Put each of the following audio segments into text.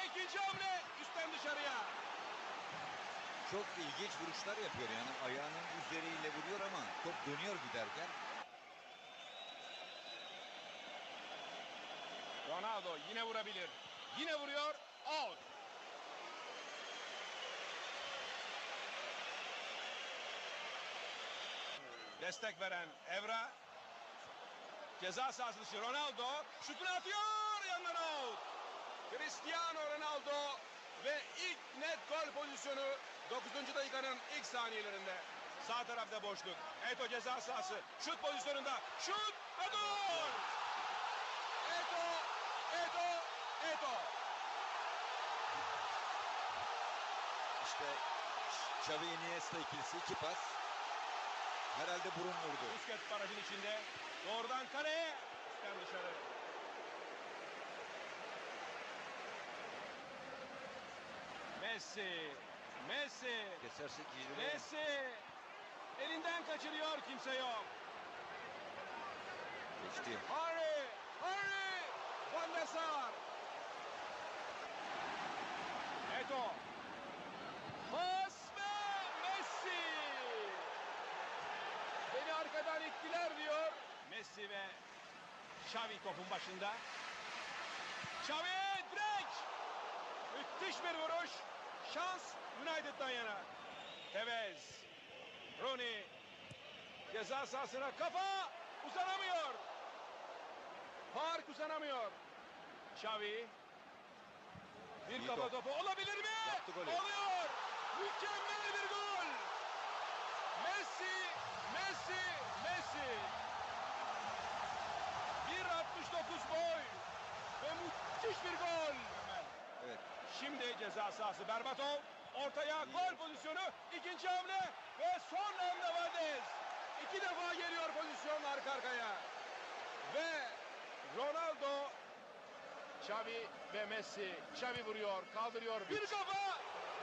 Ve ikinci hamle üstten dışarıya. Çok ilginç vuruşlar yapıyor yani ayağının üzeriyle vuruyor ama top dönüyor giderken. Ronaldo yine vurabilir. Yine vuruyor. Out. Destek veren Evra. Ceza sahası Ronaldo. Şutunu atıyor. Yandan out. Cristiano Ronaldo ve ilk net gol pozisyonu 9. dakikanın ilk saniyelerinde. Sağ tarafta boşluk. Eto ceza sahası. Şut pozisyonunda. Şut ve gol. Eto, Eto, Eto. İşte Xavi Iniesta ikilisi iki pas. Herhalde burun vurdu. Busquets barajın içinde. Doğrudan kaleye. Üstten dışarı. Messi. Messi. Kesersek iyileri. Messi. Elinden kaçırıyor kimse yok. Geçti. Harry. Harry. Van der Sar. Eto. Pas ve Messi. Beni arkadan ittiler diyor. Messi ve Xavi topun başında. Xavi direkt. Müthiş bir vuruş. Şans United'dan yana. Tevez. Rooney. Ceza sahasına kafa uzanamıyor. Fark uzanamıyor. Xavi. Bir İyi kafa top. topu olabilir mi? Yaptı golü. Oluyor. Mükemmel bir gol. Messi, Messi, Messi. 1.69 boy ve müthiş bir gol. Şimdi ceza sahası Berbatov. Ortaya gol pozisyonu. ikinci hamle ve son hamle Valdez. İki defa geliyor pozisyon arka arkaya. Ve Ronaldo Xavi ve Messi. Xavi vuruyor, kaldırıyor. Bir kafa!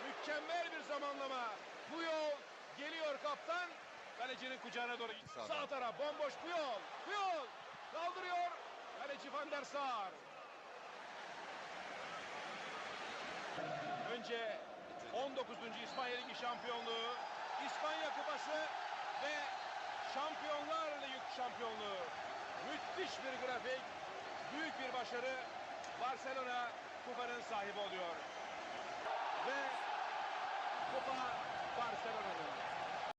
Mükemmel bir zamanlama. Bu yol geliyor kaptan. Kalecinin kucağına doğru. Sağdan. Sağ taraf bomboş bu yol. Bu yol. Kaldırıyor. Kaleci Van der Sar. Önce 19. İspanya Ligi şampiyonluğu, İspanya Kupası ve Şampiyonlar Ligi şampiyonluğu. Müthiş bir grafik, büyük bir başarı. Barcelona kupanın sahibi oluyor.